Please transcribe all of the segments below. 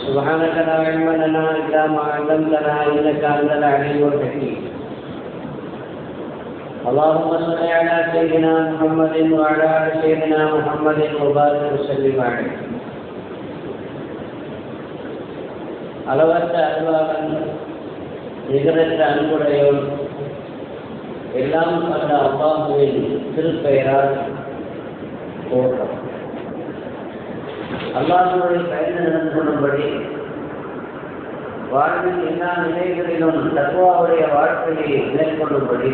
سبحانك لا علم لنا إلا ما علمتنا إنك أنت العليم الحكيم اللهم صل على سيدنا محمد وعلى آل سيدنا محمد وبارك وسلم عليه அளவற்ற அருளாளன் நிகரற்ற அன்புடையோன் எல்லாம் கண்ட அல்லாஹுவின் திருப்பெயரால் போற்றோம் அல்லாஹுடைய பயந்து நடந்து கொள்ளும்படி வாழ்வில் எல்லா நிலைகளிலும் தத்துவாவுடைய வாழ்க்கையை மேற்கொள்ளும்படி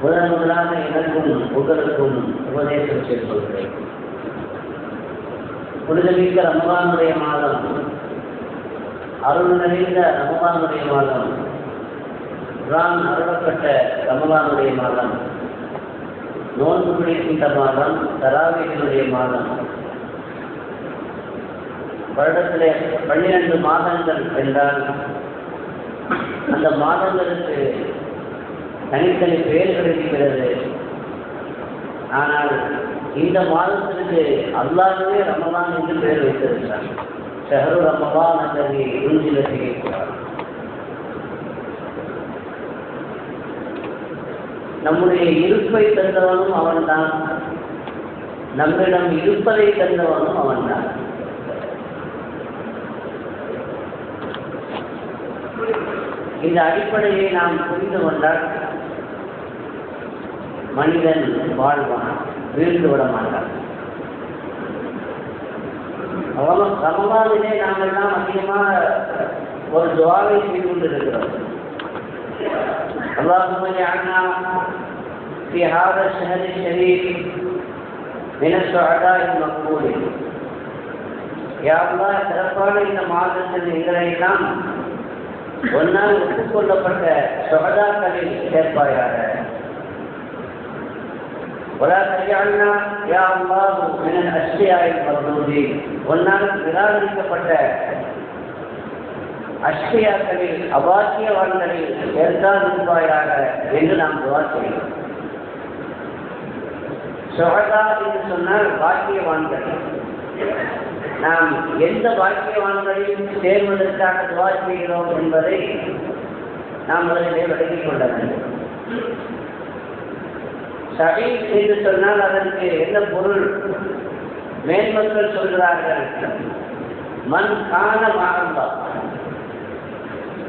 முதன் முதலாக எனக்கும் உங்களுக்கும் உபதேசம் செய்து கொள்கிறேன். புனிதமிக்க ரமபானுடைய மாதம் அருள் நிறைந்த ரமபானுடைய மாதம் குரான் அருளப்பட்ட ரமபானுடைய மாதம் நோன்பு பிடிக்கின்ற மாதம் தராவிகளுடைய மாதம். வருடத்திலே பன்னிரண்டு மாதங்கள் என்றால் அந்த மாதங்களுக்கு தனித்தனி பெயர்கள் இருக்கிறது. ஆனால் இந்த மாதத்திற்கு அல்லாதவே ரமலான் என்று பெயர் வைத்திருக்கிறார். ஷஹரு ரமலான் அல்லது இருந்து செய்கிறார் நம்முடைய இருப்பை தந்தவனும் அவன்தான். நம்மிடம் இருப்பதை தந்தவனும் அவன்தான். இந்த அடிப்படையை நாம் புரிந்து கொண்டால் மனிதன் வாழ்வான் வீழ்ந்து விட மாட்டான். ரமலானிலே நாம் எல்லாம் அதிகமாக ஒரு துவாவை செய்து கொண்டிருக்கிறோம். اللهم اجعلنا في هذا الشهر الشريف من السعداء المقبولين يا الله சிறப்பான இந்த மாதத்தில் எங்களை எல்லாம் ஒன்றால் ஒப்புக்கொள்ளப்பட்ட சுகதாக்களில் சேர்ப்பாயாக ولا تجعلنا يا الله من الاشياء المردودين ஒன்றால் நிராகரிக்கப்பட்ட அஷ்டியாக்களில் அபாக்கியவான்களில் சேர்த்தால் இருப்பாயாக என்று நாம் துவா செய்கிறோம். சுகதா என்று சொன்னால் பாக்கியவான்கள். நாம் எந்த பாக்கியவான்களையும் சேர்வதற்காக துவா செய்கிறோம் என்பதை நாம் முதலிலே விளங்கிக் கொள்ள வேண்டும். சகை என்று சொன்னால் அதற்கு என்ன பொருள்? மேன்மக்கள் சொல்கிறார்கள் மண் காண மாறந்தா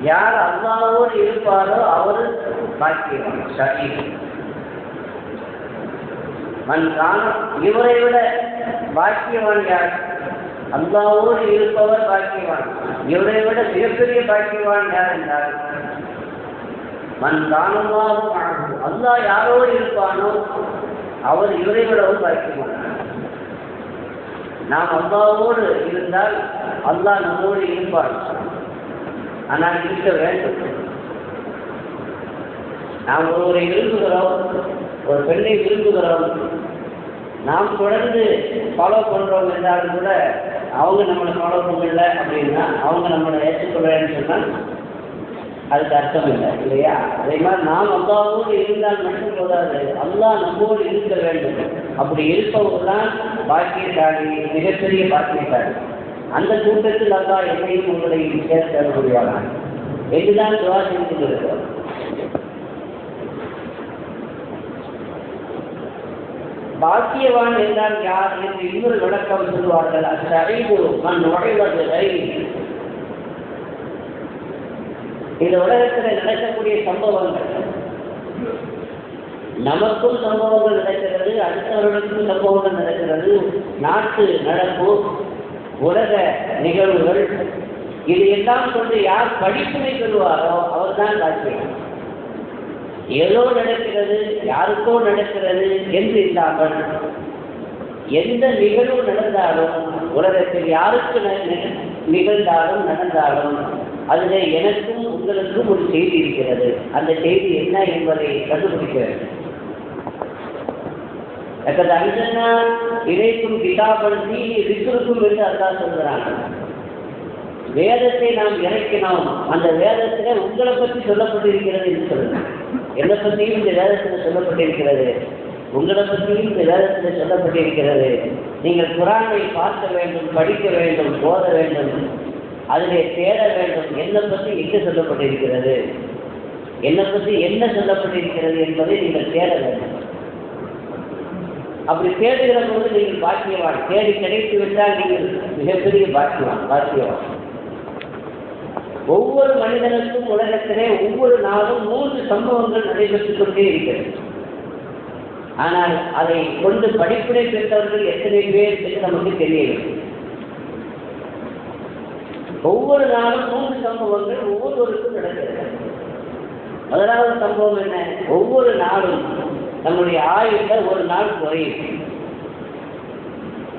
யார் அல்லாவோடு இருப்பாரோ அவர் பாக்கியம் சகி. மண் காணும் இவரை விட பாக்கியவான் யார்? அல்லாவோடு இருப்பவர் பாக்கியவான். இவரை விட மிகப்பெரிய பாக்கியவான் யார் என்றார் மண் காணமாகவும் அல்லா யாரோடு இருப்பானோ அவர் இவரை விடவும் பாக்கியவான். நாம் அல்லாவோடு இருந்தால் அல்லாஹ் நம்மோடு இருப்பார் ஆனால் இருக்க வேண்டும் நாம் ஒருவரை விரும்புகிறோம் ஒரு பெண்ணை விரும்புகிறோம். நாம் தொடர்ந்து ஃபாலோ பண்ணுறோம் என்றாலும் கூட அவங்க நம்மளை ஃபாலோ பண்ணல அப்படின்னா அவங்க நம்மளை ஏற்றுக்கொள்ளன்னு சொன்னால் அதுக்கு அர்த்தம் இல்லை இல்லையா? அதே மாதிரி நாம் அல்லாவோடு இருந்தால் மட்டும் போதாது அல்லா நம்மோடு இருக்க வேண்டும். அப்படி இருப்பவங்க தான் பாக்கியசாலி மிகப்பெரிய பாக்கியசாலி. அந்த கூட்டத்தில் அல்லா என்னையும் உங்களையும் சேர்த்து முடியாதான் என்றுதான் துவா செஞ்சு இருக்கிறோம் பாக்கியவான் என்றால் யார் என்று இன்னொரு விளக்கம் சொல்வார்கள் அந்த அறிவு மண் நுழைவது இந்த உலகத்தில் நடக்கக்கூடிய சம்பவங்கள். நமக்கும் சம்பவங்கள் நடக்கிறது அடுத்தவர்களுக்கும் சம்பவங்கள் நடக்கிறது. நாட்டு நடப்பு உலக நிகழ்வுகள் இது எல்லாம் கொண்டு யார் படிப்பினை சொல்லுவாரோ அவர் தான் பாக்கியம் ஏதோ நடக்கிறது யாருக்கோ நடக்கிறது என்று இல்லாமல் எந்த நிகழ்வு நடந்தாலும் உலகத்தில் யாருக்கு நிகழ்ந்தாலும் நடந்தாலும் அதில் எனக்கும் உங்களுக்கும் ஒரு செய்தி இருக்கிறது. அந்த செய்தி என்ன என்பதை கண்டுபிடிக்க வேண்டும் அஞ்சனா இணைக்கும் கிதாபடுத்தி ரிசுருக்கும் என்று அதான் சொல்கிறாங்க வேதத்தை நாம் இறக்கினோம் அந்த வேதத்துல உங்களை பற்றி சொல்லப்பட்டிருக்கிறது என்று சொல்லுங்க என்னை பற்றியும் இந்த வேதத்தில் சொல்லப்பட்டிருக்கிறது. உங்களை பற்றியும் இந்த வேதத்தில் சொல்லப்பட்டிருக்கிறது. நீங்கள் குரானை பார்க்க வேண்டும் படிக்க வேண்டும் போத வேண்டும் அதிலே தேட வேண்டும். என்னை பற்றி என்ன சொல்லப்பட்டிருக்கிறது? என்னை பற்றி என்ன சொல்லப்பட்டிருக்கிறது என்பதை நீங்கள் தேட வேண்டும். அப்படி தேடுகிற போது நீங்கள் பாக்கியவான். தேடி கிடைத்து விட்டால் நீங்கள் மிகப்பெரிய பாக்கியவான் பாக்கியவான். ஒவ்வொரு மனிதனுக்கும் உலகத்திலே ஒவ்வொரு நாளும் மூன்று சம்பவங்கள் நடைபெற்றுக் கொண்டே இருக்கிறது. ஆனால் அதை கொண்டு படிப்பினை பெற்றவர்கள் எத்தனை பேர் என்று நமக்கு தெரியவில்லை. ஒவ்வொரு நாளும் மூன்று சம்பவங்கள் ஒவ்வொருவருக்கும் நடக்கிறது. முதலாவது சம்பவம் என்ன? ஒவ்வொரு நாளும் நம்முடைய ஆயுத ஒரு நாள் குறையும்.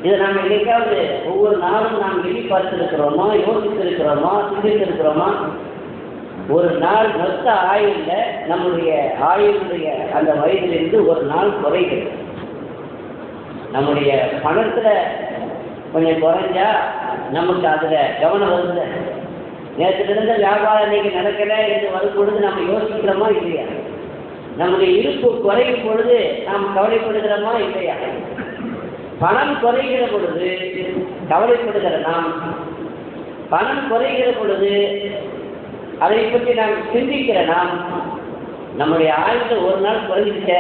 இதை நாம் என்னைக்காவது ஒவ்வொரு நாளும் நாம் எண்ணி பார்த்திருக்கிறோமா யோசித்திருக்கிறோமா சிந்தித்திருக்கிறோமா? ஒரு நாள் மொத்த ஆயுள்ல நம்முடைய ஆயுளுடைய அந்த வயதிலிருந்து ஒரு நாள் குறைகிறது. நம்முடைய பணத்துல கொஞ்சம் குறைஞ்சா நமக்கு அதுல கவனம் வருது. நேற்று இருந்த வியாபாரம் இன்னைக்கு நடக்கல என்று வரும் பொழுது நம்ம யோசிக்கிறோமா இல்லையா? நம்முடைய இருப்பு குறையும் பொழுது நாம் கவலைப்படுகிறோமா இல்லையா? பணம் குறைகிற பொழுது கவலைப்படுகிற நாம். பணம் குறைகிற பொழுது அதை பற்றி நாம் சிந்திக்கிற நாம். நம்முடைய ஆயுத ஒரு நாள் குறைஞ்சிட்ட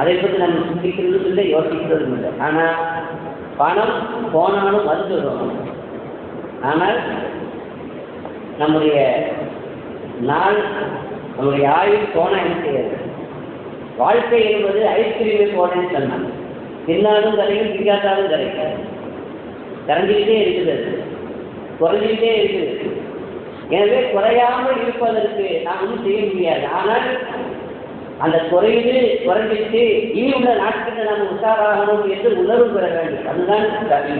அதை பற்றி நம்ம சிந்திக்கிறதும் இல்லை யோசிக்கிறதும் இல்லை. ஆனால் பணம் போனாலும் வந்துடும் ஆனால் நம்முடைய நாள் நம்முடைய ஆயுள் போனால் என்ன செய்யாது? வாழ்க்கை என்பது ஐஸ்கிரீமே போனேன்னு சொன்னாங்க. தின்னாலும் கரையும் திங்காட்டாலும் கரைக்கும் கரைஞ்சிக்கிட்டே இருக்குது குறைஞ்சிக்கிட்டே இருக்குது. எனவே குறையாமல் இருப்பதற்கு நாம் ஒன்றும் செய்ய முடியாது. ஆனால் அந்த குறைந்து குறைஞ்சிட்டு இனி உள்ள நாட்களில் நாம் உஷாராகணும் என்று உணர்வு பெற வேண்டும். அதுதான் கல்வி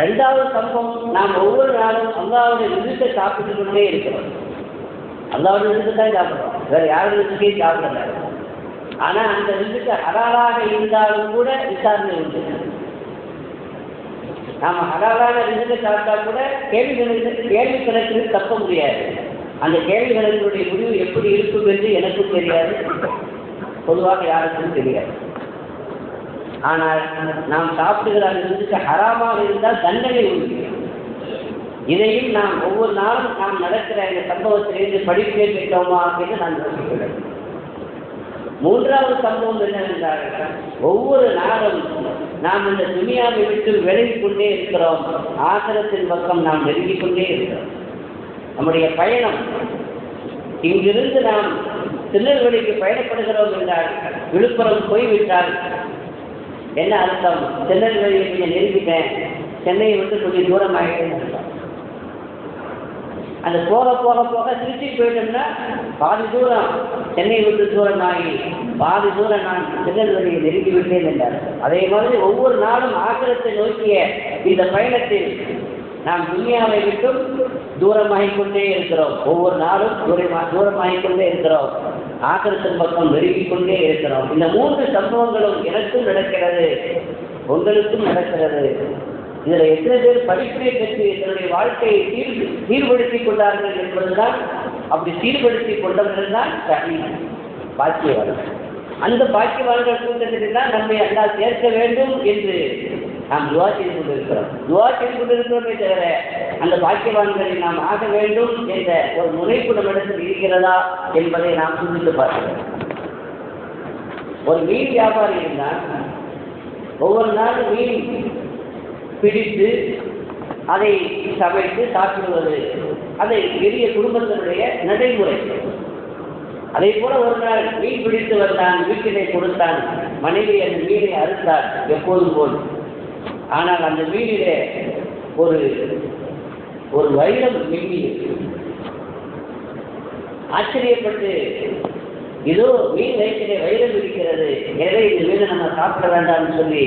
ரெண்டாவது சம்பவம் நாம் ஒவ்வொரு நாளும் அல்லாவுடைய விருத்தை சாப்பிட்டு கொண்டே இருக்கிறோம். அல்லாவுடைய விருத்தை தான் சாப்பிட்றோம். வேற யாரும் சாப்பிடல ஆனா அந்த ரிஸ்க்கு ஹலாலாக இருந்தாலும் கூட விசாரணை உண்டு. நாம ஹலாலான விருதை சாப்பிட்டா கூட கேள்விகளுக்கு கேள்வி கணக்கு தப்ப முடியாது. அந்த கேள்விகளுடைய முடிவு எப்படி இருக்கும் என்று எனக்கும் தெரியாது. பொதுவாக யாருக்கும் தெரியாது. ஆனால் நாம் சாப்பிடுகிற அந்த விருதுக்கு ஹராமாக இருந்தால் தண்டனை உண்டு. இதையும் நாம் ஒவ்வொரு நாளும் நாம் நடக்கிற இந்த சம்பவத்திலிருந்து படிப்பே பெற்றோமா அப்படின்னு நான் யோசிக்கிறேன். மூன்றாவது சம்பவம் என்னவென்றால் ஒவ்வொரு நாளும் நாம் இந்த துணியாவை விட்டு விலகிக் கொண்டே இருக்கிறோம். ஆசிரத்தின் பக்கம் நாம் நெருங்கிக் கொண்டே இருக்கிறோம். நம்முடைய பயணம் இங்கிருந்து நாம் திருநெல்வேலிக்கு பயணப்படுகிறோம் என்றால் விழுப்புரம் போய்விட்டால் என்ன அர்த்தம்? திருநெல்வேலியை கொஞ்சம் நெருங்கிட்டேன். சென்னையை விட்டு கொஞ்சம் தூரமாகிட்டேன்னு அர்த்தம். அந்த போக போக போக திருச்சி போயிட்டோம்னா பாதி தூரம் சென்னை விட்டு தூரம் ஆகி பாதி தூரம் நான் திருநெல்வேலியை நெருங்கி விட்டேன் என்றார். அதே மாதிரி ஒவ்வொரு நாளும் ஆக்கிரத்தை நோக்கிய இந்த பயணத்தில் நாம் துன்யாவை விட்டும் தூரமாகிக் கொண்டே இருக்கிறோம். ஒவ்வொரு நாளும் தூரமா தூரமாகிக் கொண்டே இருக்கிறோம். ஆக்கிரத்தின் பக்கம் நெருங்கிக் கொண்டே இருக்கிறோம். இந்த மூன்று சம்பவங்களும் எனக்கும் நடக்கிறது உங்களுக்கும் நடக்கிறது. இதில் எத்தனை பேர் படிப்பை பெற்று தன்னுடைய வாழ்க்கையை சீர் சீர்படுத்திக் கொண்டார்கள் என்பதுதான் அப்படி சீர்படுத்திக் கொண்டவர்கள் தான் சரி பாக்கியவான்கள். அந்த பாக்கியவான்கள் கூட்டத்தில் தான் நம்மை அல்லா சேர்க்க வேண்டும் என்று நாம் துவா செய்து கொண்டிருக்கிறோம். துவா செய்து கொண்டிருக்கிறோமே தவிர அந்த பாக்கியவான்களை நாம் ஆக வேண்டும் என்ற ஒரு முனைப்பு நம்மிடத்தில் இருக்கிறதா என்பதை நாம் சிந்தித்து பார்க்கிறோம். ஒரு மீன் வியாபாரி இருந்தால் ஒவ்வொரு நாளும் மீன் பிடித்து அதை சமைத்து சாப்பிடுவது. அதை பெரிய குடும்பத்தினுடைய நடைமுறை. அதே போல ஒரு நாள் மீன் பிடித்து வந்தான் வீட்டிலே கொடுத்தான் மனைவி அந்த மீனை அறுத்தார் எப்போதும் போல். ஆனால் அந்த மீனிலே ஒரு ஒரு வைரம் மின்னி ஆச்சரியப்பட்டு ஏதோ மீன் வயிற்றிலே வைரம் இருக்கிறது. எனவே இந்த மீனை நம்ம சாப்பிட வேண்டாம்னு சொல்லி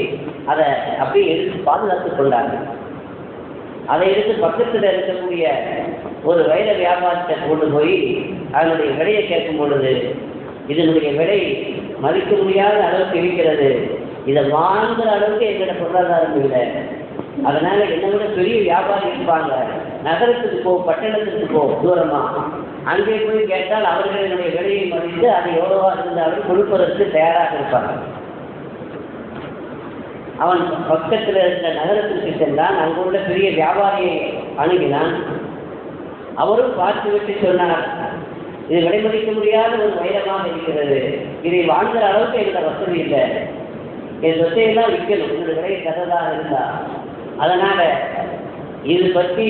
அதை அப்படியே எடுத்து பாதுகாத்துக் கொண்டார்கள். அதை எடுத்து பக்கத்தில் இருக்கக்கூடிய ஒரு வைர வியாபாரத்தை கொண்டு போய் அதனுடைய விலையை கேட்கும் பொழுது இதனுடைய விலை மதிக்க முடியாத அளவுக்கு இருக்கிறது. இதை வாங்குற அளவுக்கு எங்களோட பொருளாதாரம் இல்லை. அதனால என்னை விட பெரிய வியாபாரி இருப்பாங்க. நகரத்துக்கு போ பட்டணத்துக்கு போ தூரமா. அங்கே போய் கேட்டால் அவர்கள் என்னுடைய விலையை மதித்து அது எவ்வளவா இருந்தாலும் கொடுப்பதற்கு தயாராக இருப்பாங்க அவன் பக்கத்தில் இருந்த நகரத்திற்கு சென்றான். அங்குள்ள பெரிய வியாபாரியை அணுகினான். அவரும் பார்த்துவிட்டு சொன்னார் இது விலைமதிக்க முடியாத ஒரு வைரமாக இருக்கிறது. இதை வாங்குற அளவுக்கு எங்களோட வசதி இல்லை. என் சொத்தையெல்லாம் விற்கணும். இந்த விலையை தரதாக இருந்தா. அதனால இது பற்றி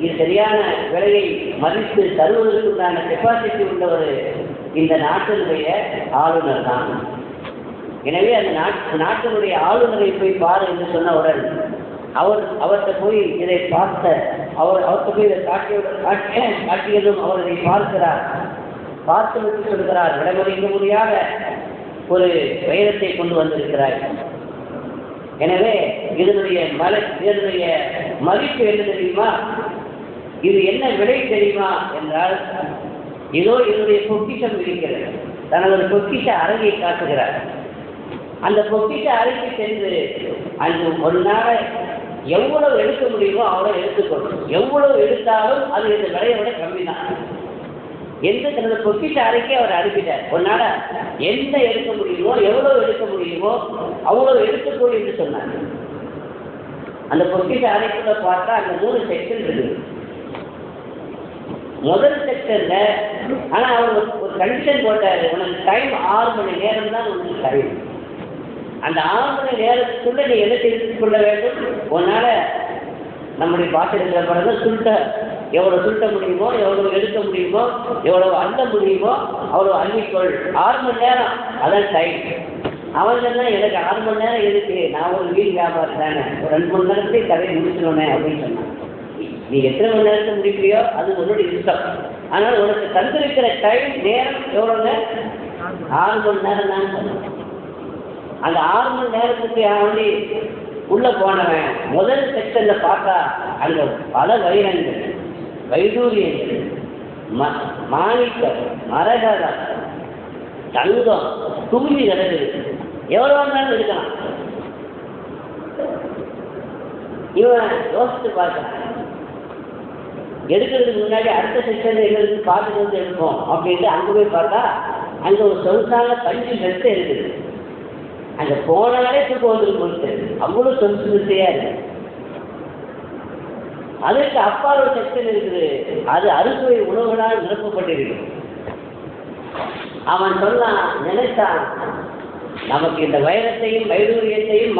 இது சரியான விலையை மதித்து தருவதற்குண்டான கெப்பாசிட்டி உள்ளவர் இந்த நாட்டினுடைய ஆளுநர் தான். எனவே அந்த நாட்டு நாட்டினுடைய ஆளுநரை போய் பாரு என்று சொன்னவுடன் அவர் அவர்கிட்ட போய் இதை பார்த்த அவர் அவர்கிட்ட போய் இதை காட்டியவுடன் காட்டிய காட்டியதும் அவர் இதை பார்க்கிறார். பார்த்து விட்டு சொல்கிறார் விடமறிக்க முடியாத ஒரு வைரத்தை கொண்டு வந்திருக்கிறார் எனவே இதனுடைய மலை இதனுடைய மதிப்பு என்ன தெரியுமா? இது என்ன விலை தெரியுமா என்றால் இதோ இதனுடைய பொக்கிஷம் இருக்கிறது. தனது பொக்கிஷ அரங்கை காட்டுகிறார். அந்த பொக்கிஷ அழைத்து சென்று அது ஒரு நாளை எவ்வளவு எடுக்க முடியுமோ அவ்வளோ எடுத்துக்கொள்ளும் எவ்வளவு எடுத்தாலும் அது இந்த விலையை விட கம்மி தான் எந்த தனது பொக்கிஷ அறைக்கே அவர் அனுப்பிட்டார். ஒரு நாள என்ன எடுக்க முடியுமோ எவ்வளவு எடுக்க முடியுமோ அவ்வளவு எடுத்துக்கொள் என்று சொன்னார். அந்த பொக்கிஷ அறைக்குள்ள பார்த்தா அந்த மூணு செக்ஷன் இருக்குது. முதல் செக்ஷன்ல ஆனா அவர் ஒரு- ஒரு கண்டிஷன் போட்டாரு. உனக்கு டைம் ஆறு மணி நேரம் தான் உனக்கு டைம் அந்த ஆறு மணி நேரத்துக்குள்ள நீ எதை தெரிந்து கொள்ள வேண்டும்? உன்னால நம்முடைய பாத்திரத்தில் பிறகு சுருட்ட. எவ்வளோ சுருட்ட முடியுமோ எவ்வளோ எடுக்க முடியுமோ எவ்வளோ அள்ள முடியுமோ அவ்வளோ அள்ளிக்கொள். ஆறு மணி நேரம். அதான் டைம் அவன் எனக்கு ஆறு மணி நேரம் எதுக்கு நான் ஒரு வீடு வியாபாரி தானே. ஒரு ரெண்டு மணி நேரத்துலேயே கதையை முடிச்சிடணே அப்படின்னு சொன்னான். நீ எத்தனை மணி நேரத்தை முடிக்கிறியோ அது உன்னோட இஷ்டம். ஆனால் உனக்கு தந்திருக்கிற டைம் நேரம் எவ்வளோங்க ஆறு மணி நேரம் தான் சொன்னேன். அந்த ஆறு மணி நேரத்துக்கு வேண்டி உள்ள போனவன் முதல் செக்ஷன்ல பார்த்தா அங்க பல வைரங்கள் வைடூரியங்கள் ம மாணிக்கம் மரகதம் தங்கம் குமிழி கிடக்குது. எவ்வளோ நேரம் இருக்கலாம். இவன் யோசித்து பார்க்கலாம் எடுக்கிறதுக்கு முன்னாடி அடுத்த செக்ஷன்ல எங்களுக்கு பார்த்துட்டு வந்து எடுப்போம் அப்படின்ட்டு அங்கே போய் பார்த்தா அங்கே ஒரு சொலுசான பஞ்சு மெத்த இருக்குது. அந்த போன தூக்கம் வந்துட்டு போயிட்டு. அவ்வளோ சொலுசு இருக்கு. அதற்கு அப்பால் ஒரு செக்ஷன் இருக்குது. அது அறுசுவை உணவுகளால் நிரப்பப்பட்டிருக்கு அவன் சொன்னான் நினைத்தான் நமக்கு இந்த வைரத்தையும் வைடூரியத்தையும்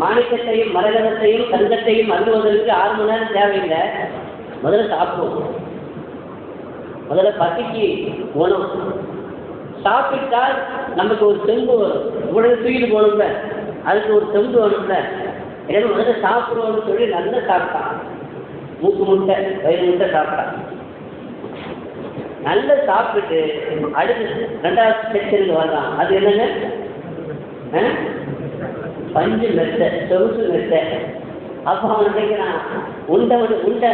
மாணிக்கத்தையும் மரகதத்தையும் தங்கத்தையும் அள்ளுவதற்கு ஆறு மணி நேரம் தேவையில்லை. முதல்ல சாப்பிடுவோம். முதல்ல பசிக்கு உணவு சாப்பிட்டால் நமக்கு ஒரு தெம்பு வரும். உடனே தூக்கிட்டு போகணும்ல? அதுக்கு ஒரு தெம்பு வரும்ல? எனவே முதல்ல சாப்பிடுவோம்னு சொல்லி நல்லா சாப்பிட்டான். மூக்கு முட்டை வயிறு முட்டை சாப்பிட்டான். நல்லா சாப்பிட்டுட்டு அடுத்து ரெண்டாவது செக்ஷனுக்கு வரலாம் அது என்னங்க? ஆ? பஞ்சு மெத்தை சொகுசு மெத்தை. அப்போ அவன் நினைக்கிறான் உண்டை வந்து உண்டை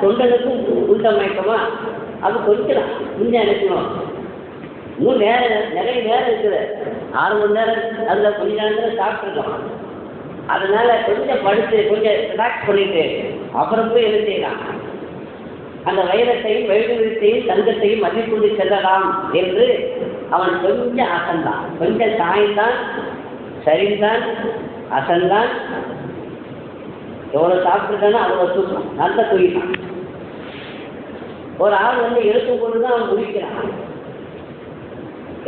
தொண்டனுக்கும் உண்டை மயக்கமா? அது கொஞ்சலாம் உண்டை நினைக்கணும் இன்னும் நேரம் நிறைய நேரம் இருக்குது. ஆறு மணி நேரம் அதில் கொஞ்ச நேரத்தில் சாப்பிட்ருக்கோம் அதனால கொஞ்சம் படுத்து கொஞ்சம் ரிலாக்ஸ் பண்ணிட்டு அப்புறம் போய் என்ன செய்யலாம் அந்த வைரத்தையும் வைரத்தையும் தங்கத்தையும் மதிக்கொண்டு செல்லலாம் என்று அவன் கொஞ்சம் அசந்தான். கொஞ்சம் சாய்ந்தான் சரிந்தான் அசந்தான். எவ்வளோ சாப்பிட்டுட்டானோ அவ்வளோ தூக்கம். நல்ல தூங்கிட்டான் ஒரு ஆள் வந்து எழுத்தும் கொண்டு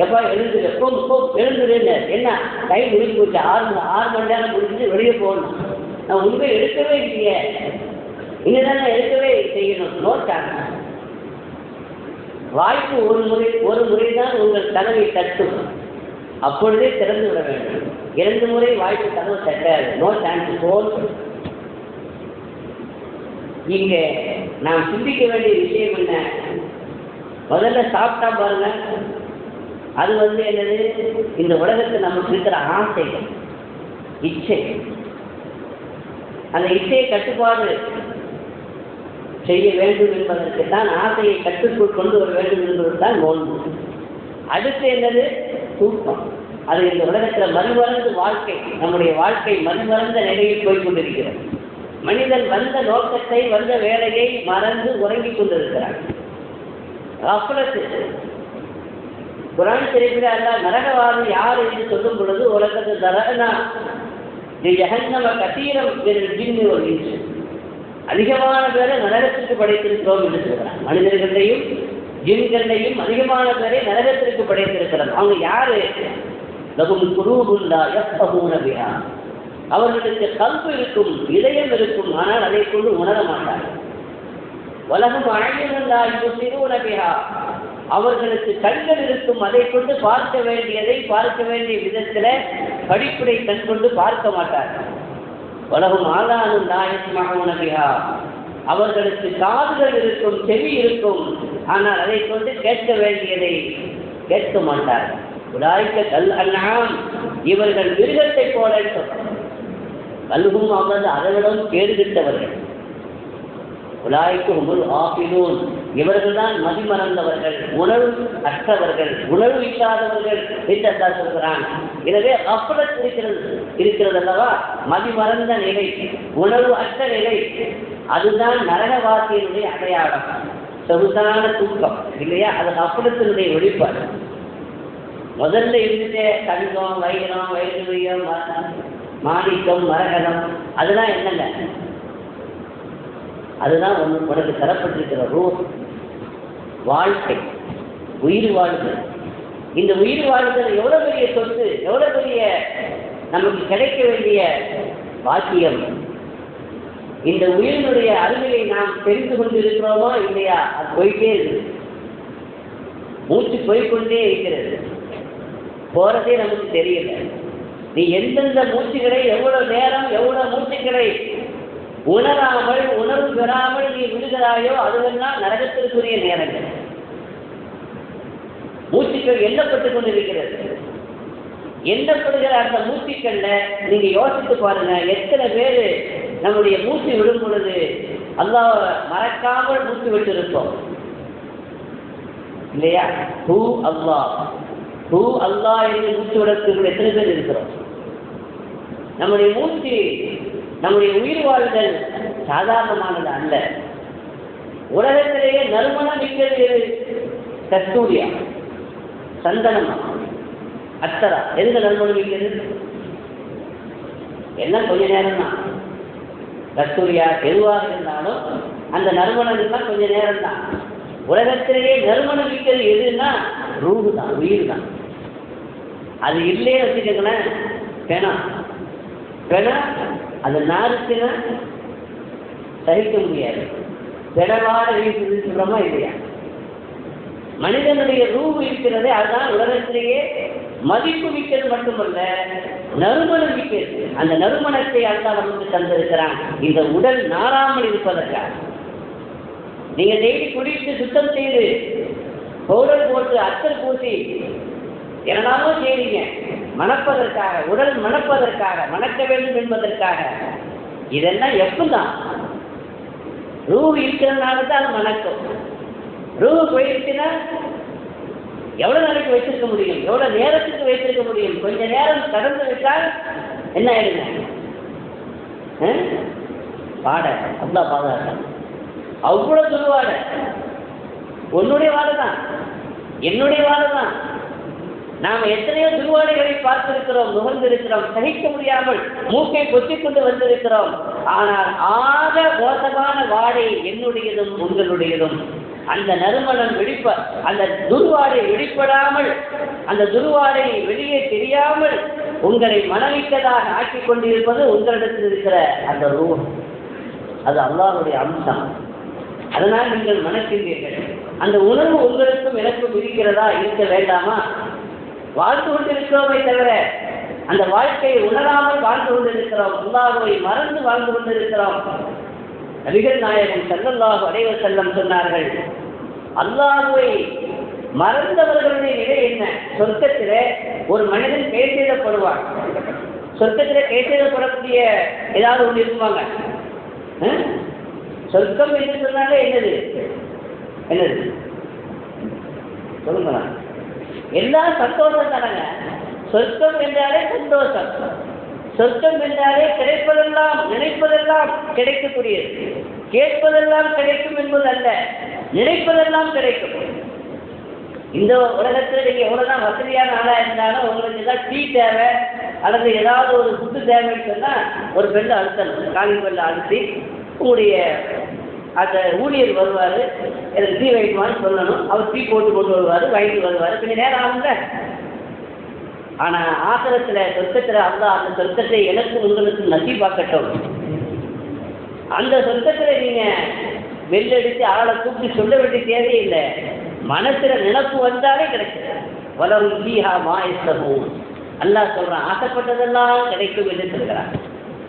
எப்பா எழுந்துரு? எப்போ இப்போ எழுந்துருன்னு. என்ன? டைம் முடிஞ்சு போச்சு. ஆறு மணி ஆறு மணி நேரம் முடிஞ்சு வெளியே போகணும். நான் உண்மை எடுக்கவே இல்லையே. இங்கே நான் எடுக்கவே செய்யணும். நோ சான்ஸ் வாய்ப்பு ஒரு முறை ஒரு முறை தான் உங்கள் கனவை தட்டும். அப்பொழுதே திறந்து விட வேண்டும். இரண்டு முறை வாய்ப்பு கதவு தட்டாது. நோ சான்ஸ் போல் இங்க நாம் சிந்திக்க வேண்டிய விஷயம் என்ன? முதல்ல சாப்பிட்டா பாருங்க. அது வந்து என்னது? இந்த உலகத்தில் நமக்கு இருக்கிற ஆசைகள் இச்சை. அந்த இச்சையை கட்டுப்பாடு செய்ய வேண்டும் என்பதற்கு தான் ஆசையை கட்டுக்குள் கொண்டு வர வேண்டும் என்பது தான் நோன்பு. அடுத்து என்னது? தூக்கம். அது இந்த உலகத்தில் மறுமறந்து வாழ்க்கை நம்முடைய வாழ்க்கை மறுமறந்த நிலையில் போய் கொண்டிருக்கிறது. மனிதன் வந்த நோக்கத்தை வந்த வேலையை மறந்து உறங்கிக் கொண்டிருக்கிறான். அப்புறத்து குரான் தெரிவிக்கிற அல்ல நரகவாதி யார் என்று சொல்லும் பொழுது உலகத்து தரகனா ஜஹன்னம கசீரம் ஜின்னு ஒரு அதிகமான பேரை நரகத்திற்கு படைத்திருக்கிறோம் என்று சொல்கிறான் மனிதர்களையும் ஜின்களையும் அதிகமான பேரை நரகத்திற்கு படைத்திருக்கிறோம் அவங்க யாரு? லகும் குரூபுல்லா யஃபஹூன பிஹா. அவர்களுக்கு கல்பு இருக்கும் இதயம் இருக்கும் ஆனால் அதை கொண்டு உணர மாட்டார்கள். உலகம் அழகிருந்தா யுசிரூன பிஹா. அவர்களுக்கு கண்கள் இருக்கும் அதை கொண்டு பார்க்க வேண்டியதை பார்க்க வேண்டிய விதத்தில் படிப்புரை கண் கொண்டு பார்க்க மாட்டார்கள் உலகம் ஆதானும் நாயகமாக அவர்களுக்கு காதுகள் இருக்கும் செவி இருக்கும். ஆனால் அதை கொண்டு கேட்க வேண்டியதை கேட்க மாட்டார்கள் உடாய்க்க கல் அண்ணாம் இவர்கள் மிருகத்தை போல சொல்றாங்க கல்கும் அவரது அதவிடம் கேடுகிட்டவர்கள் உலாய்க்கு உங்கள் ஆபிலூன் இவர்கள் தான் மதிமறந்தவர்கள் உணர்வு அற்றவர்கள் உணர்வு இல்லாதவர்கள் என்று சொல்கிறான். எனவே அப்புறம் இருக்கிறது இருக்கிறது அல்லவா? மதிமறந்த நிலை உணர்வு அற்ற நிலை. அதுதான் நரகவாசியினுடைய அடையாளம். சொகுசான தூக்கம் இல்லையா? அது அப்புறத்தினுடைய வெளிப்பாடு. முதல்ல இருந்துட்டே தங்கம் வைரம் வைரவியம் மாணிக்கம் மரகதம் அதெல்லாம் என்னங்க? அதுதான் ஒன்று உனக்கு தரப்பட்டிருக்கிற ரூ வாழ்க்கை உயிர் வாழ்தல். இந்த உயிர் வாழ்தல் எவ்வளோ பெரிய சொத்து எவ்வளோ பெரிய நமக்கு கிடைக்க வேண்டிய பாக்கியம்? இந்த உயிரினுடைய அருமையை நாம் தெரிந்து கொண்டு இருக்கிறோமா இல்லையா? அது போயிட்டே இருக்குது மூச்சு போய்கொண்டே இருக்கிறது. போறதே நமக்கு தெரியல. நீ எந்தெந்த மூச்சுகளை எவ்வளவு நேரம் எவ்வளவு மூச்சுகளை உணராமல் உணர்வு பெறாமல் நீ விடுகிறாயோ அதுவெல்லாம் நரகத்திற்குரிய நேரங்கள். மூச்சுக்கள் எண்ணப்பட்டுக் கொண்டிருக்கிறது. எண்ணப்படுகிற அந்த மூச்சுக்கள்ல நீங்க யோசித்து பாருங்க எத்தனை பேர் நம்முடைய மூச்சு விடும் பொழுது அல்லாஹ் மறக்காமல் மூச்சு விட்டு இருப்போம் இல்லையா? Who Allah. ஹூ அல்லாஹ் என்று மூச்சு விடக்கூடிய எத்தனை பேர் இருக்கிறோம்? நம்முடைய மூச்சு நம்முடைய உயிர் வாழ்தல் சாதாரணமானது அல்ல. உலகத்திலேயே நறுமணம் மிக்கது எது? கஸ்தூரியா. சந்தனமா. அத்தரா. எந்த நறுமணம் மிக்கது? என்ன கொஞ்ச நேரம் தான் கஸ்தூரியா எதுவாக இருந்தாலும் அந்த நறுமணம் தான் கொஞ்ச நேரம் தான் உலகத்திலேயே நறுமணம் மிக்கது எதுன்னா? ரூபு தான் உயிர் தான் அது இல்லையே வச்சுக்கோங்களேன். வேணாம் வேணா அந்த நாருக்குன்னா சகிக்க முடியாது. திடவாட வீட்டு சொல்றோமா இல்லையா? மனிதனுடைய ரூபு இருக்கிறதே அதுதான் உலகத்திலேயே மதிப்பு மிக்கது மட்டுமல்ல நறுமணம் மிக்கிறது அந்த நறுமணத்தை அல்லா நமக்கு தந்திருக்கிறான். இந்த உடல் நாராமல் இருப்பதற்காக. நீங்க டெய்லி குடித்து சுத்தம் செய்து பவுடர் போட்டு அத்தர் பூசி என்னடாமோ செய்றீங்க. மணப்பதற்காக உடல் மணப்பதற்காக மணக்க வேண்டும் என்பதற்காக. இதெல்லாம் எப்பதான் ரூ இருக்கிறதுனால தான் அது மணக்கும். ரூ போயிருச்சுன்னா எவ்வளவு நாளைக்கு வைத்திருக்க முடியும்? எவ்வளவு நேரத்துக்கு வைத்திருக்க முடியும்? கொஞ்ச நேரம் கடந்து விட்டால் என்ன ஆயிடுங்க? ஆ? அவ்வளோ பாட அவ்வளோ சொல்லுவாட உன்னுடைய வாடை தான் என்னுடைய வாடை தான் நாம் எத்தனையோ துருவாடைகளை பார்த்திருக்கிறோம் நுகர்ந்திருக்கிறோம் சகிக்க முடியாமல் மூக்கை கொத்திக் கொண்டு வந்திருக்கிறோம். ஆனால் ஆக மோசமான வாடை என்னுடையதும் உங்களுடையதும். அந்த நறுமணம் வெளிப்ப அந்த துருவாடை வெளிப்படாமல் அந்த துருவாடை வெளியே தெரியாமல் உங்களை மனமிக்கதாக ஆக்கிக் கொண்டிருப்பது உங்களிடத்தில் இருக்கிற அந்த ரூபம். அது அல்லாருடைய அம்சம். அதனால் நீங்கள் மனக்கின்றீர்கள் அந்த உணர்வு உங்களுக்கும் எனக்கும் இருக்கிறதா? இருக்க வேண்டாமா? வாழ்ந்து கொண்டிருக்கிறோமே தவிர அந்த வாழ்க்கையை உணராமல் வாழ்ந்து கொண்டிருக்கிறோம். அல்லாஹுவை மறந்து வாழ்ந்து கொண்டிருக்கிறோம். நபிகள் நாயகம் செல்லல்லாஹு அடைவர் செல்லம் சொன்னார்கள் அல்லாஹுவை மறந்தவர்களுடைய நிலை என்ன? சொர்க்கத்தில் ஒரு மனிதன் கைசெய்தப்படுவான் சொர்க்கத்தில் கைசெய்தப்படக்கூடிய ஏதாவது ஒன்று இருப்பாங்க சொர்க்கம் என்று சொன்னாலே என்னது? என்னது? சொல்லுங்களா எல்லாம் சந்தோஷம் தானங்க சொர்க்கம் என்றாலே சந்தோஷம். சொர்க்கம் என்றாலே கிடைப்பதெல்லாம் நினைப்பதெல்லாம் கிடைக்கக்கூடியது. கேட்பதெல்லாம் கிடைக்கும் என்பது அல்ல நினைப்பதெல்லாம் கிடைக்கும். இந்த உலகத்தில் நீங்கள் எவ்வளோதான் வசதியான ஆளாக இருந்தாலும் உங்களுக்கு ஏதாவது டீ தேவை அல்லது ஏதாவது ஒரு ஃபுட்டு தேவைன்னு சொன்னால் ஒரு பெண்ணை அழுத்தணும். காலி பெண்ணை அழுத்தி உங்களுடைய அந்த ஊழியர் வருவார் எனக்கு டீ வைக்குமான்னு சொல்லணும். அவர் டீ போட்டு கொண்டு வருவார் வாங்கிட்டு வருவார். கொஞ்சம் நேரம் ஆகுங்க ஆனால் ஆசிரத்தில் சொர்க்கத்தில் அந்த அந்த சொர்க்கத்தை எனக்கு உங்களுக்கு நசி பார்க்கட்டும் அந்த சொர்க்கத்தில் நீங்கள் வெள்ளெடுத்து ஆளை கூப்பிட்டு சொல்ல வேண்டிய தேவையில்லை. மனசில் நினப்பு வந்தாலே கிடைக்கும். வளரும் ஜீஹா மாயசமும் அல்லா சொல்கிறான் ஆசைப்பட்டதெல்லாம் கிடைக்கும் என்று சொல்கிறான்.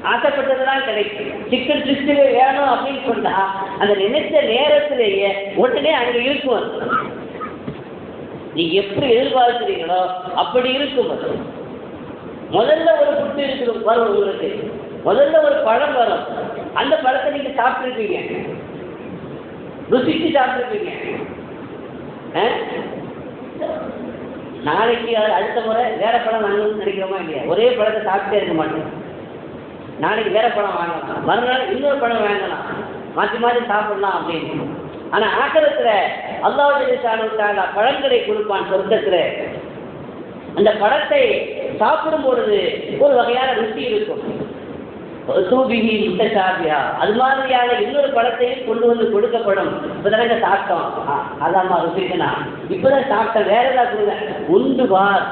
ஆசைப்பட்டதெல்லாம் கிடைக்கும். சிக்கன் சிக்ஸ்டிவே வேணும் அப்படின்னு சொன்னா அந்த நினைச்ச நேரத்திலேயே உடனே அங்க இருக்கும் அது. நீங்க எப்படி எதிர்பார்க்கிறீங்களோ அப்படி இருக்கும் அது. முதல்ல ஒரு புட்டு இருக்குது வரும் உங்களுக்கு. முதல்ல ஒரு பழம் வரும். அந்த பழத்தை நீங்க சாப்பிட்டுருப்பீங்க. ருசிச்சு சாப்பிட்டுருப்பீங்க. ஆ? நாளைக்கு அடுத்த முறை வேற பழம் வாங்கணும்னு நினைக்கிறோமா இல்லையா? ஒரே பழத்தை சாப்பிட்டே இருக்க மாட்டோம். நாளைக்கு வேற பழம் வாங்கலாம். மறுநாள் இன்னொரு பழம் வாங்கலாம். மாற்றி மாற்றி சாப்பிடலாம் அப்படின்னு. ஆனால் ஆக்கிரத்தில் அல்லாவுடைய சாணுக்காக பழங்களை கொடுப்பான் சொர்க்கத்தில். அந்த பழத்தை சாப்பிடும் பொழுது ஒரு வகையான ருசி இருக்கும். சூபிகி முட்டசாபியா அது மாதிரியான இன்னொரு பழத்தையும் கொண்டு வந்து கொடுக்கப்படும். இப்பதானங்க சாப்பிட்டோம். அதாம்மா ருசிக்குனா இப்பதான் சாப்பிட்டேன். வேற ஏதாவது கொடுங்க. உண்டு பார்.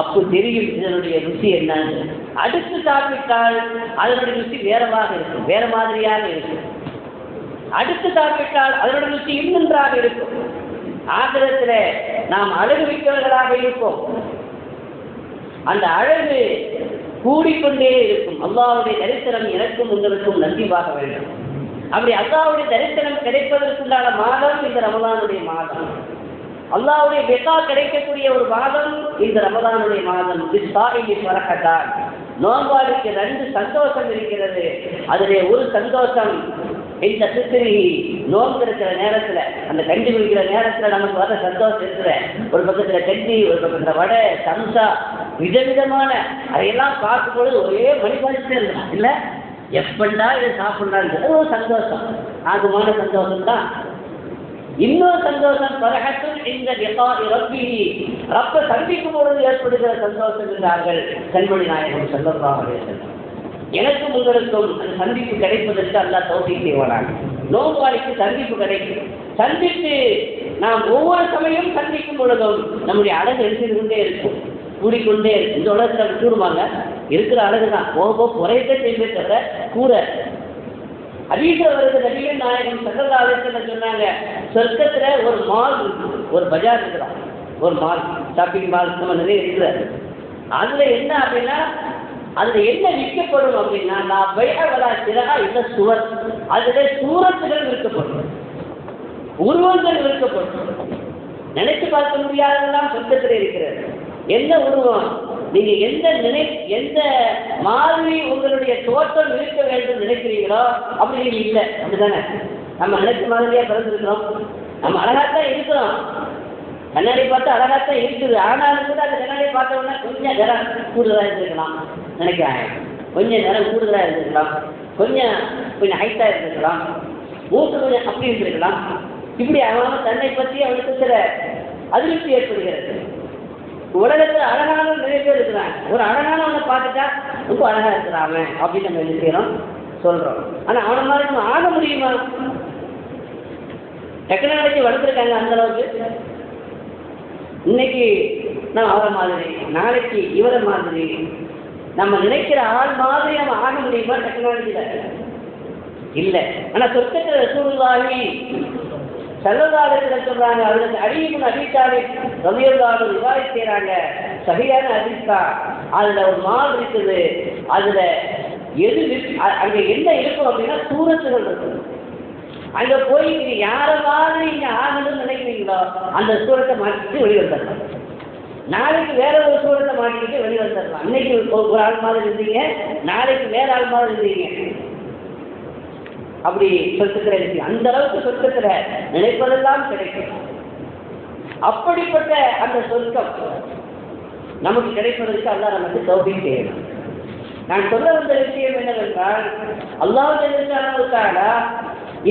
அப்போ தெரியும் இதனுடைய ருசி என்னன்னு. அடுத்து சாப்பிட்டால் அதனுடைய ருசி வேறமாக இருக்கும். வேற மாதிரியாக இருக்கும். அடுத்து சாப்பிட்டால் அதனுடைய ருசி இன்னொன்றாக இருக்கும். ஆகிரத்தில் நாம் அழகு மிக்கவர்களாக இருப்போம். அந்த அழகு கூடிக்கொண்டே இருக்கும். அல்லாவுடைய தரிசனம் எனக்கும் உங்களுக்கும் நன்றிவாக வேண்டும். அப்படி அல்லாவுடைய தரிசனம் கிடைப்பதற்குண்டான மாதம் இந்த ரமதானுடைய மாதம். அல்லாவுடைய பெக்கா கிடைக்கக்கூடிய ஒரு மாதம் இந்த ரமதானுடைய மாதம். இஸ்ஸாயிலி பரக்கத்தான் நோம்பாளுக்கு ரெண்டு சந்தோஷம் இருக்கிறது. அதிலே ஒரு சந்தோஷம். இந்த சித்திரி நோன்பு இருக்கிற நேரத்தில் அந்த கண்டி குடிக்கிற நேரத்தில் நமக்கு வர சந்தோஷம் இருக்கிற ஒரு பக்கத்தில் கண்டி ஒரு பக்கத்தில் வடை சம்சா விதவிதமான அதையெல்லாம் பார்க்கும் பொழுது ஒரே வழிபாடு இருக்கலாம் இல்ல? எப்பண்டா இதை சாப்பிடலான்னு ஒரு சந்தோஷம். ஆகுமான சந்தோஷம் தான் இன்னொரு சந்தோஷம் பரகத்தும் இந்த ரப்பி ரப்ப சந்திக்கும் பொழுது ஏற்படுகிற சந்தோஷம் என்றார்கள் கண்மணி நாயகம் செல்லமாக எனக்கும் உங்களுக்கும் அந்த சந்திப்பு கிடைப்பதற்கு அல்லாஹ் தோட்டி செய்வானாங்க நோம்பாளிக்கு சந்திப்பு கிடைக்கும். சந்தித்து நாம் ஒவ்வொரு சமயம் சந்திக்கும் பொழுதும் நம்முடைய அழகு எடுத்துட்டு கொண்டே இருக்கும். கூடிக்கொண்டே இருக்கும். இந்த உலகத்தில் கூடுவாங்க இருக்கிற அழகு தான் போக போக குறையத்தை செய்வே தவிர கூற அதிக வருது நபிகள் நாயகம் சகலாலயத்தில் சொன்னாங்க சொர்க்கத்தில் ஒரு மால் ஒரு பஜார் இருக்கிறான் ஒரு மால் ஷாப்பிங் மால் நிறைய இருக்கிறார் அதில் என்ன அப்படின்னா அதில் என்ன விற்கப்படும் அப்படின்னா நான் வைகவலா சிறகா இந்த சுவர் அதில் சூரத்துகள் விற்கப்படும். உருவங்கள் விற்கப்படும். நினைச்சு பார்க்க முடியாததெல்லாம் சொர்க்கத்தில் இருக்கிறது. என்ன உருவம்? நீங்க எந்த நினை எந்த மாதிரி உங்களுடைய தோற்றம் இருக்க வேண்டும் நினைக்கிறீங்களோ அப்படி நீங்க இல்லை. அப்படிதானே நம்ம நினைச்ச மாதிரியா பிறந்திருக்கிறோம். நம்ம அழகாத்தான் இருக்கிறோம். கண்ணாடி பார்த்தா அழகாத்தான் இருக்குது. ஆனாலும் கூட அந்த கண்ணாடி பார்த்த உடனே கொஞ்சம் நேரம் கூடுதலாக இருந்திருக்கலாம். நினைக்கிறாங்க கொஞ்சம் நேரம் கூடுதலாக இருந்திருக்கலாம். கொஞ்சம் கொஞ்சம் ஹைட்டாக இருந்திருக்கலாம். மூத்த கொஞ்சம் அப்படி இருந்திருக்கலாம். இப்படி அவன் தன்னை பற்றி அவனுக்கு சில அதிருப்தி ஏற்படுகிறது. உலகத்தில் அழகான நிறைய பேர் இருக்கிறாங்க. ஒரு அழகானவனை பார்த்துட்டா ரொம்ப அழகா இருக்கிறான் அப்படின்னு நம்ம என்ன செய்யறோம்? சொல்றோம். ஆனா அவனை மாதிரி நம்ம ஆக முடியுமா? டெக்னாலஜி வளர்த்துருக்காங்க அந்த அளவுக்கு. இன்னைக்கு நான் அவரை மாதிரி நாளைக்கு இவரை மாதிரி நம்ம நினைக்கிற ஆள் மாதிரி நம்ம ஆக முடியுமா? டெக்னாலஜியில இல்லை. ஆனா சொர்க்கத்தில் சூழ்வாகி செல்லதாரத்தில் சொல்றாங்க அவருக்கு அடியும் அடித்தாலே ரவியல்லாலும் விவாதி செய்யறாங்க சரியான அதிர்ஷ்டா அதுல ஒரு மால் இருக்குது. அதுல எது அ- அங்க என்ன இருக்கும் அப்படின்னா சூரத்துகள் இருக்குது அங்க போய் நீங்க யார மாதிரி நீங்க ஆகணும்னு நினைக்கிறீங்களோ அந்த சூரத்தை மாற்றிட்டு வெளிவந்துடலாம் நாளைக்கு வேற ஒரு சூரத்தை மாட்டிக்கிட்டு வெளிவந்துடலாம் இன்னைக்கு ஒரு ஒரு ஆள் மாதிரி இருந்தீங்க நாளைக்கு வேற ஆள் மாதிரி இருந்தீங்க. அப்படி சொத்துக்கிற இருக்கு. அந்த அளவுக்கு சொத்துக்கிற நினைப்பதெல்லாம் கிடைக்கும். அப்படிப்பட்ட அந்த சொர்க்கம் நமக்கு கிடைப்பதற்கு அல்லாஹ் நமக்கு தௌபி செய்யணும். நான் சொல்ல வந்த விஷயம் என்னவென்றால் அல்லாஹ்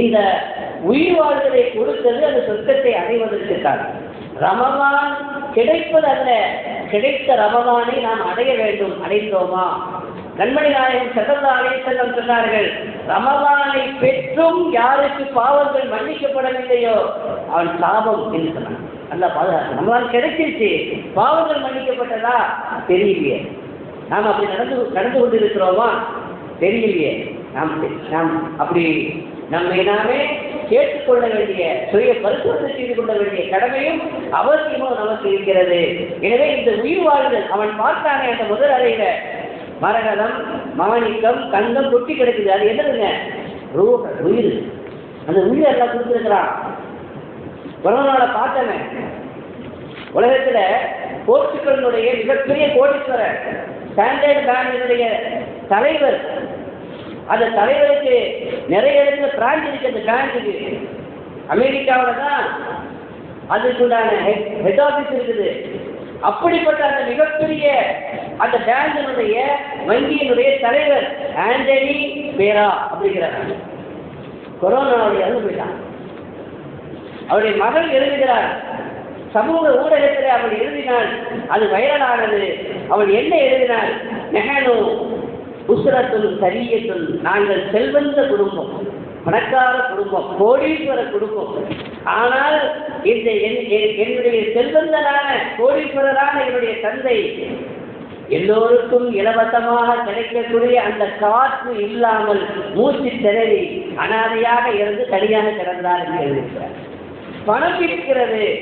இந்த உயிர் வாழ்தலை கொடுத்தது அந்த சொர்க்கத்தை அடைவதற்குத்தான் கிடைப்பது கிடைப்பதல்ல கிடைத்த ரமவானை நாம் அடைய வேண்டும். அடைந்தோமா? கண்மணி நாயகம் செல்லல்லா அலைசல்லம் சொன்னார்கள் ரமலானை பெற்றும் யாருக்கு பாவங்கள் மன்னிக்கப்படவில்லையோ அவன் சாபம் என்று சொன்னான் நல்லா பாதுகாப்பு கிடைச்சிருச்சு. பாவங்கள் மன்னிக்கப்பட்டதா? தெரியலையே. நாம் அப்படி நடந்து நடந்து கொண்டிருக்கிறோமா? தெரியலையே. நாம் நாம் அப்படி நம்மை நாமே கேட்டுக்கொள்ள வேண்டிய சுய பரிசோதனை செய்து கொள்ள வேண்டிய கடமையும் அவசியமும் நமக்கு இருக்கிறது. எனவே இந்த உயிர் வாழ்தல் அவன் பார்த்தானே அந்த முதல் அறையில. மரகதம் மாணிக்கம் தங்கம் கொட்டி கிடக்குது. அது என்னதுங்க? ரூஹ உயிர். அந்த உயிர் எல்லாம் கொடுத்துருக்கிறான். கொரோனால பார்த்தவன். உலகத்துல போர்ச்சுகலினுடைய மிகப்பெரிய கோடீஸ்வரர் ஸ்டாண்டர்ட் பேங்கினுடைய தலைவர். அந்த தலைவருக்கு நிறைய இடத்துல பிரான்ச் இருக்கு அந்த பேங்குக்கு அமெரிக்காவில் தான் அதுக்குண்டான ஹெட் ஆஃபீஸ் இருக்குது. அப்படிப்பட்ட அந்த மிகப்பெரிய அந்த பேங்கினுடைய வங்கியினுடைய தலைவர் ஆண்டனி பேரா அப்படிங்கிறார். கொரோனாவுடைய இறந்து போயிட்டான். அவருடைய மகள் எழுதுகிறார். சமூக ஊடகத்தில் அவள் எழுதினாள். அது வைரலானது. அவள் என்ன எழுதினாள்? நெஹனு உசுரத்துள் சரியத்துள் நாங்கள் செல்வந்த குடும்பம் பணக்கார குடும்பம் கோடீஸ்வர குடும்பம். ஆனால் இந்த என்- என்- என்னுடைய செல்வந்தனான கோடீஸ்வரரான என்னுடைய தந்தை எல்லோருக்கும் இலவசமாக கிடைக்கக்கூடிய அந்த காற்று இல்லாமல் மூச்சு திணறி அனாதையாக இருந்து தனியாக கிடந்தார் என்று எழுதியிருக்கிறார். பணம் இருக்கிறது.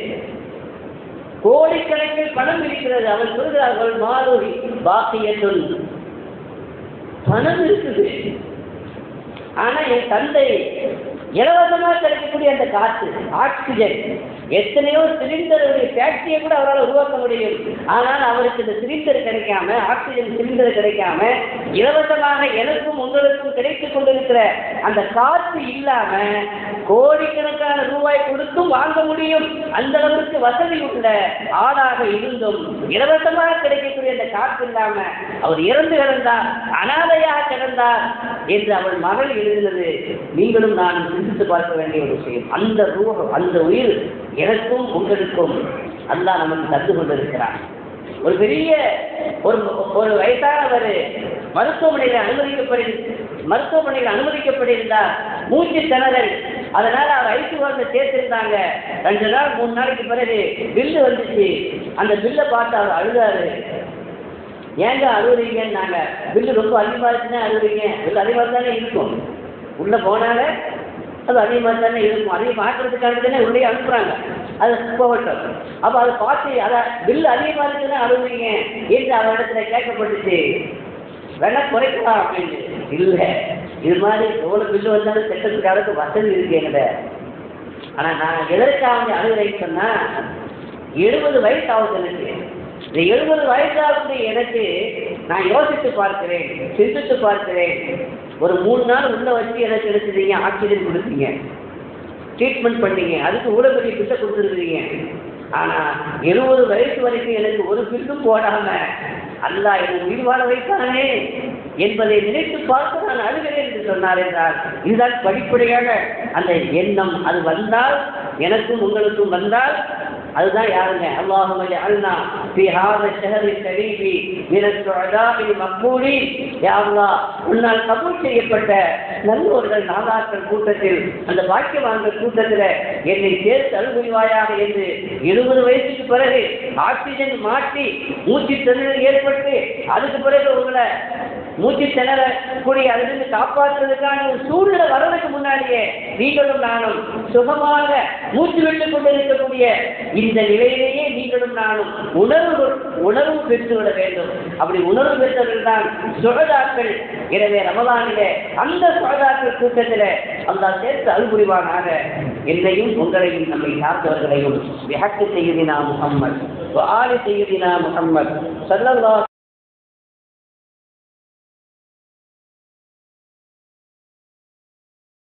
கோடிக்கணக்கில் பணம் இருக்கிறது. அவர் சொல்கிறார்கள் மாறுரி பாக்கியத்துள் பணம் இருக்குது. ஆனா என் தந்தை இலவசமாக கிடைக்கக்கூடிய அந்த காற்று ஆக்சிஜன் எத்தனையோ சிலிண்டருடைய ஃபேக்டரியை கூட அவரால் உருவாக்க முடியும். ஆனால் அவருக்கு இந்த சிலிண்டர் கிடைக்காம ஆக்சிஜன் சிலிண்டர் கிடைக்காம இலவசமாக எனக்கும் உங்களுக்கும் கிடைத்துக் கொண்டிருக்கிற அந்த காற்று இல்லாம கோடிக்கணக்கான ரூபாய் கொடுத்தும் வாங்க முடியும். அந்த அளவுக்கு வசதி உள்ள ஆளாக இருந்தும் இலவசமாக கிடைக்கக்கூடிய அந்த காற்று இல்லாம அவர் இறந்து கிடந்தார் அனாதையாக கிடந்தார் என்று அவள் மகள் எழுதினது. நீங்களும் நான் சிந்தித்து பார்க்க வேண்டிய ஒரு விஷயம். அந்த ரூபம் அந்த உயிர் எனக்கும் உங்களுக்கும் அல்லா நமக்கு தந்து கொண்டிருக்கிறார் ஒரு பெரிய ஒரு ஒரு வயசானவர் மருத்துவமனையில் அனுமதிக்கப்படி மருத்துவமனையில் அனுமதிக்கப்பட்டிருந்தார் மூச்சு திணறல். அதனால அவர் ஐசியூவில் சேர்த்திருந்தாங்க. ரெண்டு நாள் மூணு நாளைக்கு பிறகு பில்லு வந்துச்சு. அந்த பில்லை பார்த்து அவர் அழுதாரு. ஏங்க அழுகுறீங்கன்னாங்க பில்லு ரொம்ப அதிகமாக இருந்துச்சுன்னா அழுகுறீங்க பில்லு அதிகமாக தானே இருக்கும்? உள்ளே போனால அது அதிகமாக தானே இருக்கும். அதையும் மாற்றுறதுக்காக தானே உள்ளே அனுப்புகிறாங்க அது போகட்டும். அப்போ அதை பார்த்து அதை பில் அதிகமாக இருக்குன்னா அழுகுறீங்க என்று அவரிடத்துல கேட்கப்பட்டுச்சு? வேணா குறைக்கலாம் அப்படின்னு. இல்லை. இது மாதிரி எவ்வளோ பில்லு வந்தாலும் செட்டத்துக்காக வசதி இருக்கு என்கிட்ட. ஆனால் நான் எதற்காக அழுகிறேன்னு சொன்னால் எழுபது வயசு ஆகுது எனக்கு. இந்த எழுபது வயசாகுது எனக்கு நான் யோசித்து பார்க்கிறேன் சிந்தித்து பார்க்கிறேன். ஒரு மூணு நாள் உள்ள வச்சு எனக்கு எடுத்துட்டீங்க ஆக்சிஜன் கொடுத்தீங்க ட்ரீட்மெண்ட் பண்ணீங்க. அதுக்கு இவ்வளோ பெரிய பிட்டை கொடுத்துருக்கீங்க ஆனால் எழுபது வயசு வரைக்கும் எனக்கு ஒரு பில்லும் போடாம அல்லா என்னை உயிர் வாழ வைத்தானே என்பதை நினைத்து பார்த்து நான் அழுகிறேன் என்று சொன்னார் என்றால் இதுதான் படிப்படியாக அந்த எண்ணம். அது வந்தால் எனக்கும் உங்களுக்கும் வந்தால் அதுதான் யாருங்க அல்லாஹும ஜஅல்னா ஃபீ ஹாதா ஷஹரி ஷரீஃபி மின ஷுஹதாஇல் மக்பூலின். யா அல்லாஹ் உன்னால் கபூல் செய்யப்பட்ட நல்லோர்கள் நாதாக்கள் கூட்டத்தில் அந்த பாக்கியவான்கள் கூட்டத்தில் என்னை சேர்த்து அனுபவிவாயாக என்று எழுபது வயசுக்கு பிறகு ஆக்சிஜன் மாற்றி மூச்சு திணறல் ஏற்பட்டு அதுக்கு பிறகு உங்களை மூச்சு திணறக்கூடிய அதிலிருந்து காப்பாற்றுவதற்கான ஒரு சூழ்நிலை வர்றதுக்கு முன்னாடியே நீங்களும் நானும் சுகமாக மூச்சு விட்டு கொண்டிருக்கக்கூடிய இந்த நிலையிலேயே நீங்களும் நானும் உணர்வு உணர்வு பெற்றுவிட வேண்டும். அப்படி உணர்வு பெற்றவர்கள் தான் சுகதாக்கள். எனவே ரமதானில அந்த சுகதாக்கள் கூட்டத்தில் அந்த சேர்த்து அல்புரிவானாக என்னையும் உங்களையும் நம்மை சார்ந்தவர்களையும். விஹக்கு செய்யுதினா முகம்மது ஆலி செய்யுதினா முகம்மது சல்லல்லாஹு